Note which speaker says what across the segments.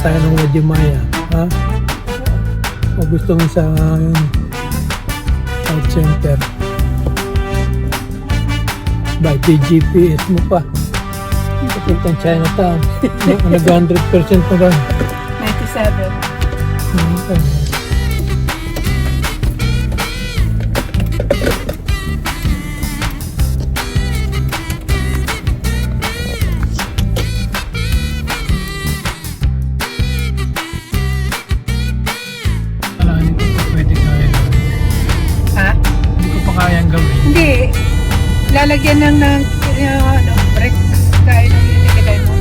Speaker 1: tayo ng Wajimaya. Ha? O gusto mo sa South Center. By GPS mo pa. Papuntang Chinatown. Nag-100% na rin.
Speaker 2: 97.
Speaker 1: Okay.
Speaker 2: Lalagyan lang ng uh, ano, bricks kaya nung itinigay mo.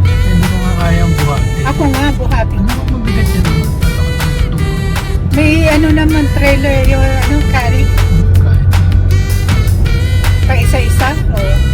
Speaker 1: Hindi ko nga kayang buhatin.
Speaker 2: Ako nga, buhatin
Speaker 1: Ano kung mabigat yan ang.
Speaker 2: May ano naman trailer yung ano, carry
Speaker 1: Kahit
Speaker 2: pa isa-isa. O,
Speaker 1: kaya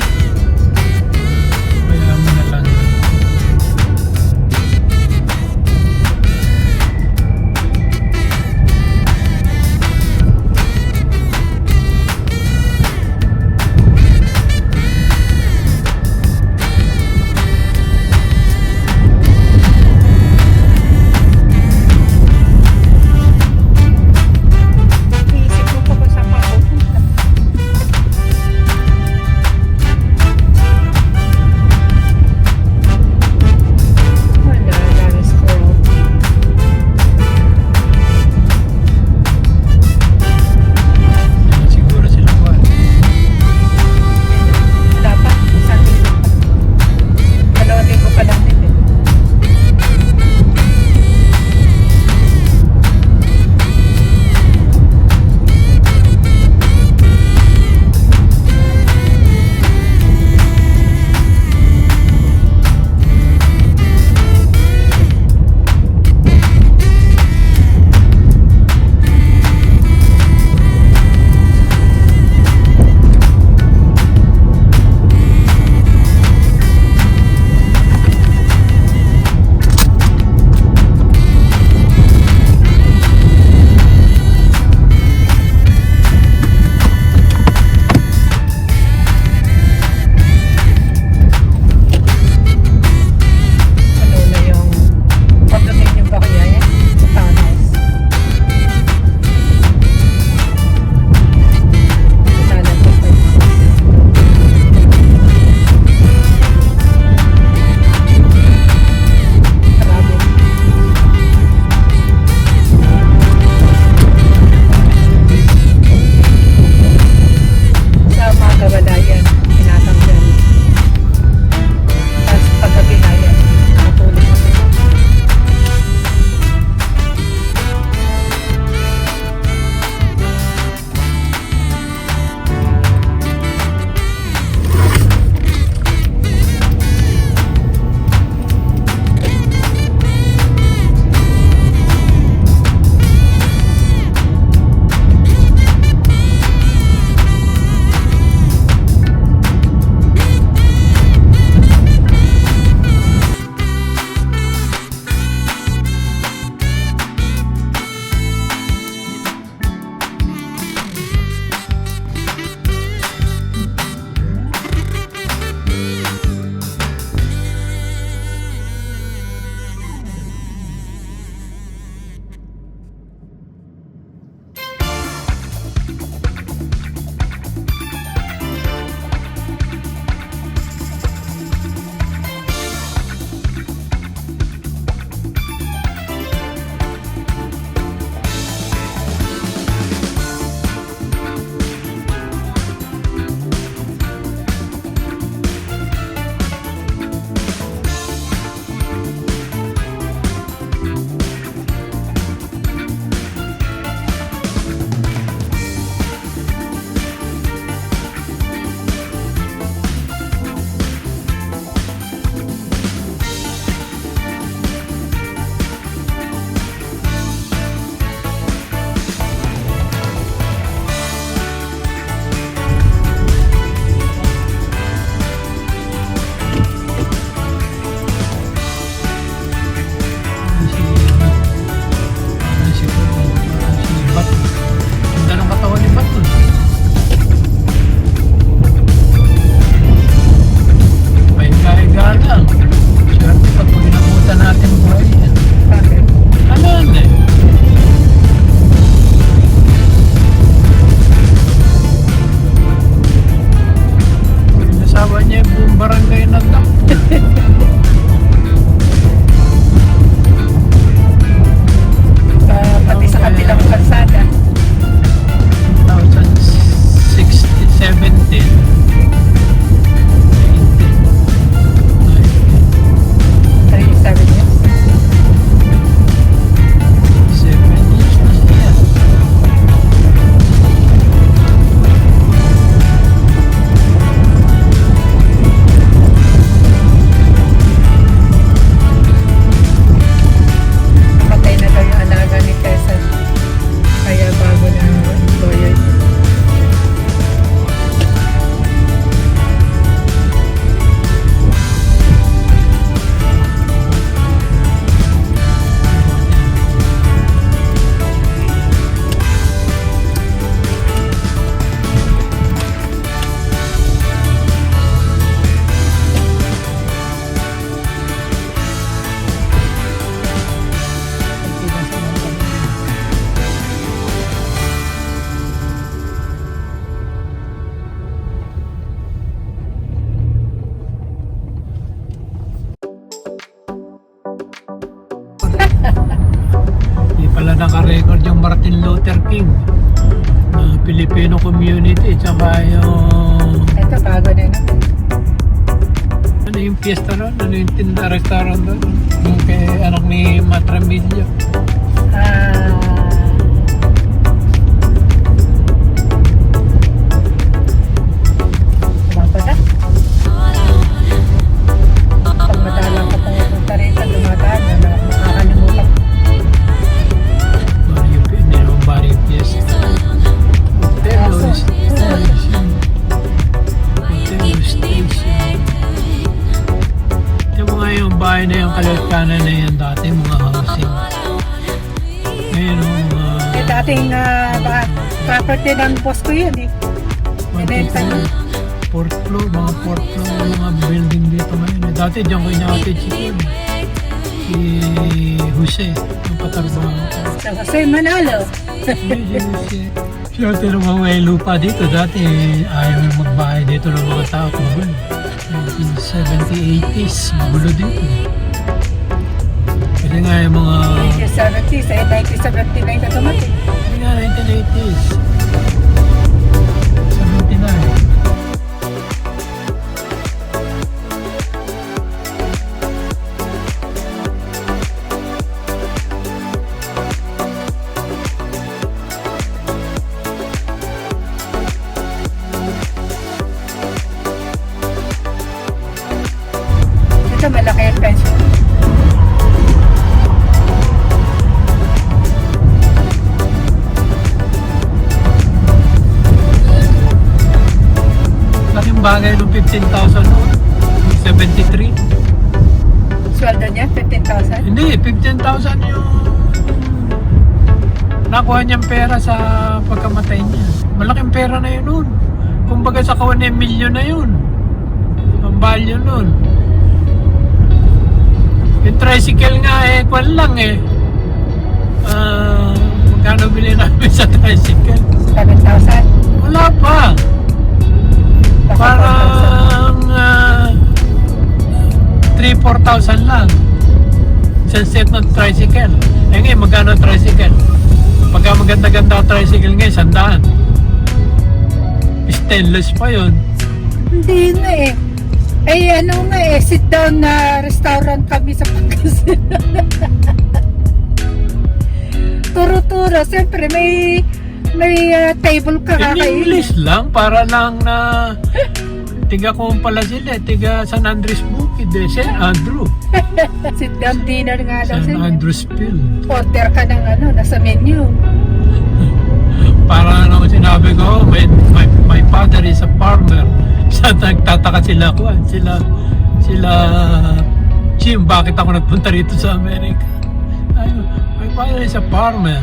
Speaker 1: community tsaka yung
Speaker 2: Ito, bago na naman.
Speaker 1: ano yung fiesta ron? Ano yung tinda restaurant doon? Yung kay anak ni Matramillo.
Speaker 2: Ah, dating ah, ba- property ng boss ko yun eh. Binenta niya.
Speaker 1: Fourth floor, mga fourth floor, mga building dito ngayon. eh. Dati diyan ko inakatid si Kuya. Si Jose, yung patarbaho ko.
Speaker 2: Sa Jose Manalo.
Speaker 1: Hindi, si Jose. Siyempre naman may lupa dito. Dati ayaw yung magbahay dito ng mga tao. Magulo. 1970, 80s. Magulo dito. Kasi nga yung mga...
Speaker 2: 1970s, eh, 1979 na dumating.
Speaker 1: Kasi nga 1980s. 79. Malaking pera na yun noon. Kumbaga sa kawan na milyon na yun. Ang value noon. Yung tricycle nga eh, kwan lang eh. Ah, magkano bili namin sa tricycle?
Speaker 2: 7,000.
Speaker 1: Wala pa.
Speaker 2: Baka 4,000.
Speaker 1: Parang uh, 3-4,000 lang. Isang set ng tricycle. Eh ngayon, magkano tricycle? Pagka maganda-ganda tricycle ngayon, sandaan. Stainless pa yun.
Speaker 2: Hindi nga eh. Eh ano nga eh, sit down na restaurant kami sa Pangasinan. Turo-turo, siyempre may may ah, table ka
Speaker 1: In
Speaker 2: kakainin.
Speaker 1: English lang, para lang na tiga ko pala sila, eh, tiga San Andres Bukid, eh, San Andrew.
Speaker 2: sit down dinner nga daw
Speaker 1: San
Speaker 2: sila.
Speaker 1: Andres Pill.
Speaker 2: Order ka ng ano, nasa menu.
Speaker 1: Para ano sinabi ko, my, my, my father is a farmer. Sa nagtataka sila ko, sila, sila, Jim, bakit ako nagpunta rito sa Amerika? Ay, my father is a farmer.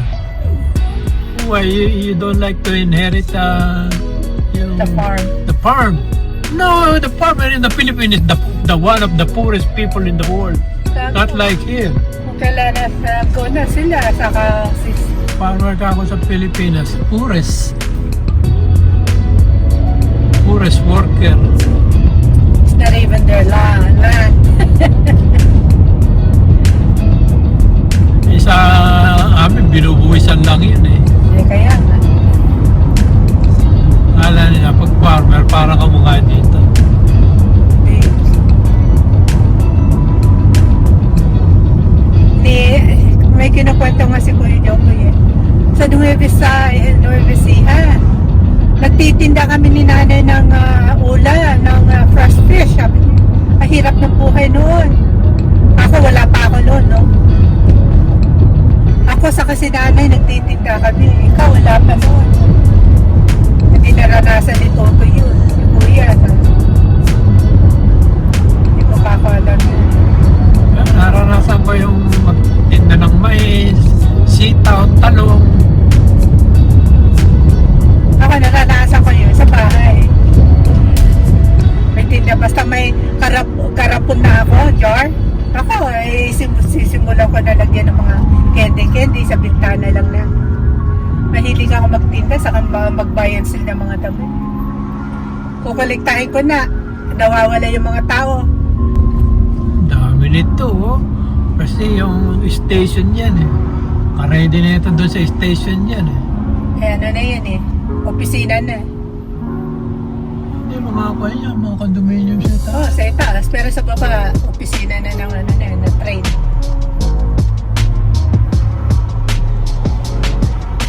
Speaker 1: Why, you, you don't like to inherit uh, yung,
Speaker 2: The farm.
Speaker 1: The farm. No, the farmer in the Philippines is the, the one of the poorest people in the world. Not like here.
Speaker 2: Kung kailan na na sila, saka sis.
Speaker 1: Farmer ka ako sa Pilipinas. Poorest. Poorest worker.
Speaker 2: It's not even their land. land.
Speaker 1: Isa amin, binubuwisan lang yun eh.
Speaker 2: Eh, kaya nga.
Speaker 1: Akala nila pag farmer, para kamukha dito.
Speaker 2: Di, may kinukwento nga si Kuya Jomboy eh. Sa Nueva Ecija, Nueva Ecija, nagtitinda kami ni nanay ng ah, ula, ng ah, fresh fish. Sabi mahirap ng buhay noon. Ako, wala pa ako noon, no? Ako sa kasi nanay, nagtitinda kami. Ikaw, wala pa noon. Hindi naranasan ni Toto yun. Ni Kuya, no? Hindi mo alam yun.
Speaker 1: Naranasan ko yung magtinda ng mais, sitaw, talong.
Speaker 2: Ako naranasan ko yun sa bahay. May tinda, basta may karap, karapon na ako, jar. Ako, ay sim- sisimulan ko na lagyan ng mga candy-candy sa bintana lang na. Mahilig ako magtinda sa mag- magbayan sila ng mga damo. Kukuliktahin ko na. Nawawala yung mga tao.
Speaker 1: Dami nito oh. Kasi yung station yan eh. Naka-ready na ito doon sa station yan eh.
Speaker 2: Eh, ano na yan eh. Opisina na.
Speaker 1: Hindi, mga kwan yan, mga condominium sa ito.
Speaker 2: Oo, sa itaas. Pero sa baba, opisina na ng ano na, na train.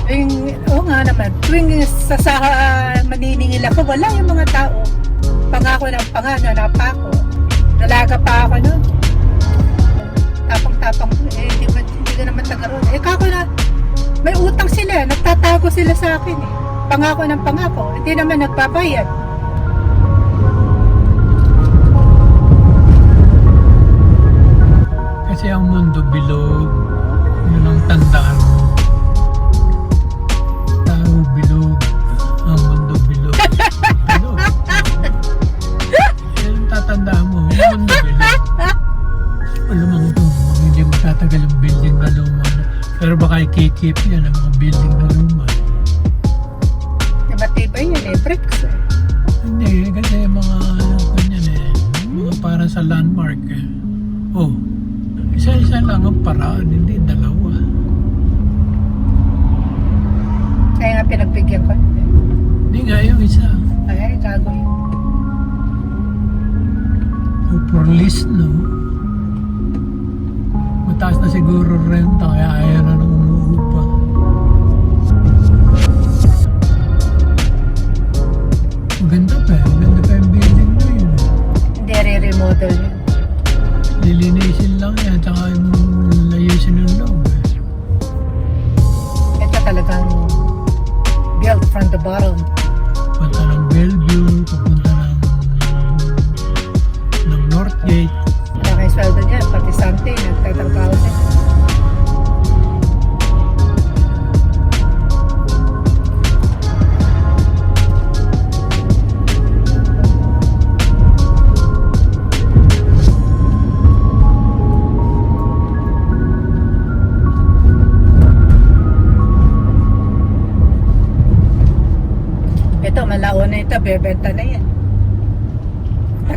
Speaker 2: Tuwing, oo nga naman, tuwing sa, sa maniningil ako, wala yung mga tao. Pangako ng pangano, napako. Dalaga pa ako nun. Tapang-tapang eh, hindi, ba, hindi ka naman taga roon. Eh, kako na, may utang sila, nagtatago sila sa akin eh. Pangako ng pangako, hindi naman nagbabayad.
Speaker 1: Kasi ang mundo bilog, yun ang tandaan mo. Tao bilog, ang mundo bilog. Bilog. Yan ang tatandaan mo, yung mundo bilog. Alam mo ito, hindi magtatagal ang building na luma. Pero baka ikikip yan ang mga building na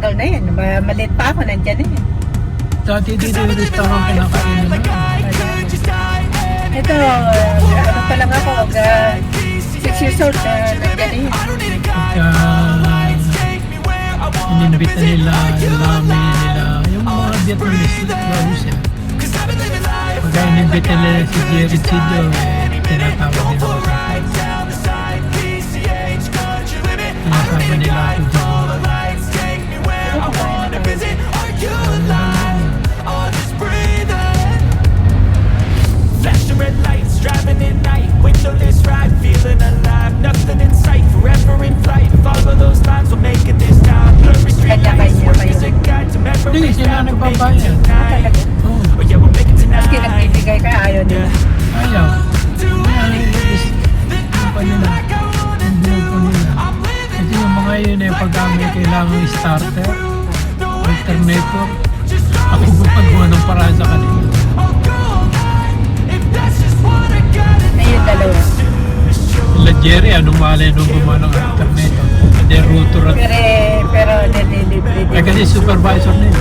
Speaker 2: Tagal na yan, Ma- maliit pa ako, nandyan na yan.
Speaker 1: Dati dito yung restaurant kinakain na
Speaker 2: Ito, uh, ano pa lang ako, uh, 6 years old, uh, nandiyan na yun.
Speaker 1: Pagka ininibit na nila, lami nila, yung mga Vietnamese na close eh. Pagka ininibit na nila si Jerry Chido, tinatawag nila ako sa Tinasama nila ako dyan.
Speaker 3: Red lights, driving at night. Windowless ride, feeling
Speaker 1: Malay nung gumawa ng alternator? Hindi, router at...
Speaker 2: Pero, pero, nililibre
Speaker 1: Eh, kasi supervisor nila.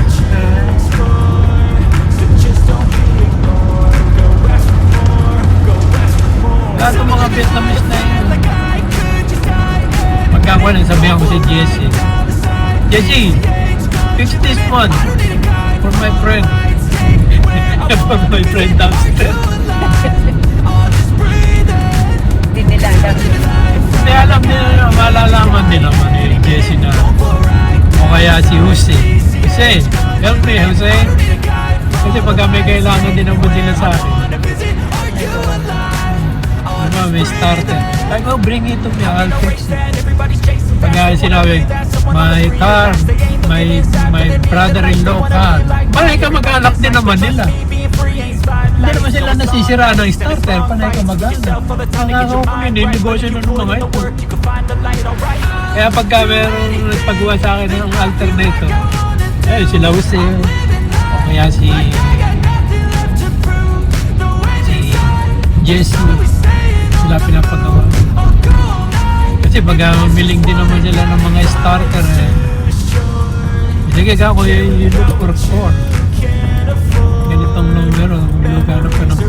Speaker 1: Lahat ng mga Vietnamese na yun. Magkakawa nang sabihan ko si Jesse. Jesse, fix this one for my friend. for my friend downstairs.
Speaker 2: Hindi nila alam.
Speaker 1: Alam nila, malalaman nila man eh, Jesse na. O kaya si Jose. Jose, help me Jose. Kasi pag may kailangan din naman nila sa akin. Diba, may starter. Sabi ko, bring it to me, I'll fix it. Pag nga sinabi, my car, my, my brother-in-law car. Panay ka mag-alak din naman nila. Hindi naman sila nasisira ng starter, panay ka mag-alak. Ang ako ko ninegosyo ng mga ito. Kaya pagka meron nagpagawa sa akin ng alternator, eh, sila Jose, o kaya si si Jesse, sila pinapagawa. Kasi pag miling din naman sila ng mga starter eh. Sige ka ko you look for four. Ganitong numero, lugar pa ng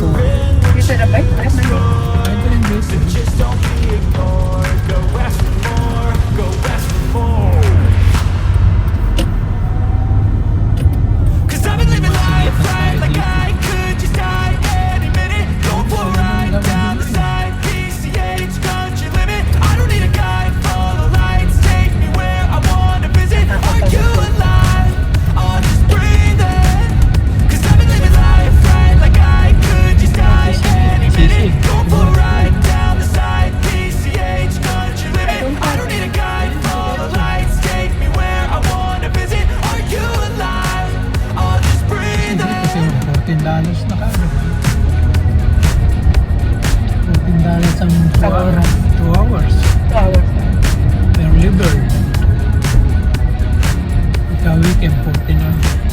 Speaker 1: dollars na kano. 14 dollars ang 2
Speaker 2: Sa
Speaker 1: hours. 2 hours.
Speaker 2: Two hours na.
Speaker 1: Early bird. Pagka weekend, 14 hours.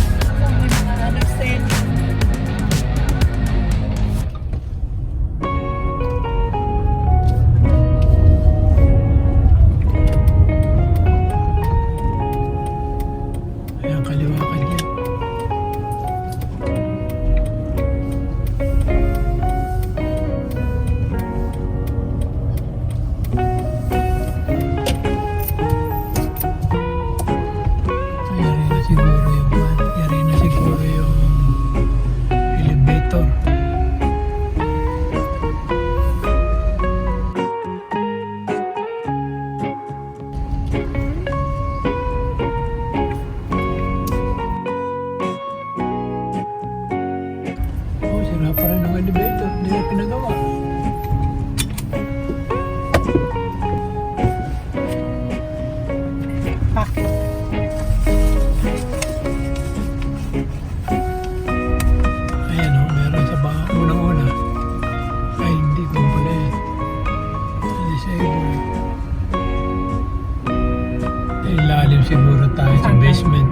Speaker 1: Siguro tayo sa basement.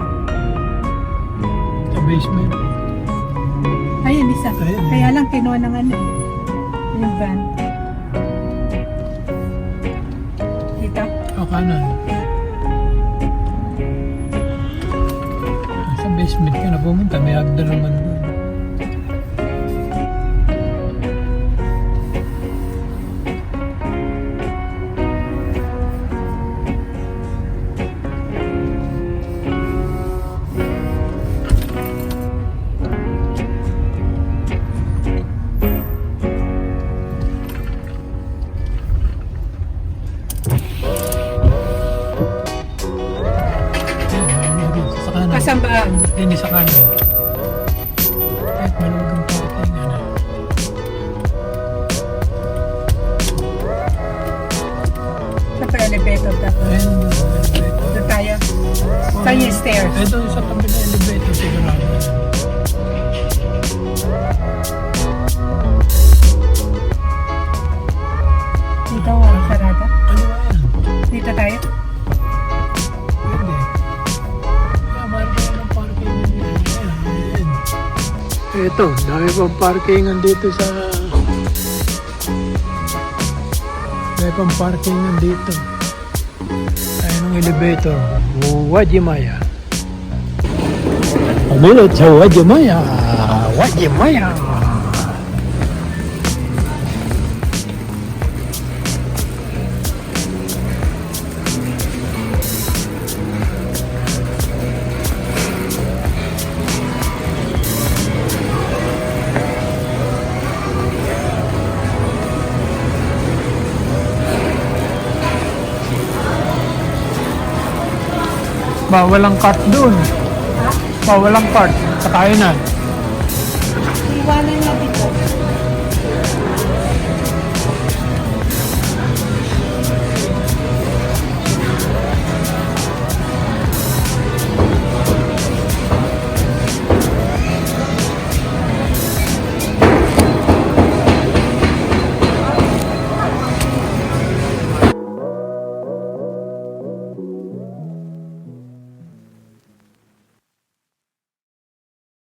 Speaker 1: Sa basement.
Speaker 2: ayun, isa.
Speaker 1: Ayun.
Speaker 2: Kaya lang kinuha ng ano. Yung van. Dito.
Speaker 1: O kanan. Sa basement ka na pumunta, may hagdan naman Hindi sa kanan. Ito, dami pang parkingan dito sa... Dami pang parkingan dito. Ayun ang elevator. Wajimaya. Pamilit sa Wajimaya. Wajimaya. Bawal ang cart doon. Bawal ang cart. Sa kainan.
Speaker 2: Iwanan.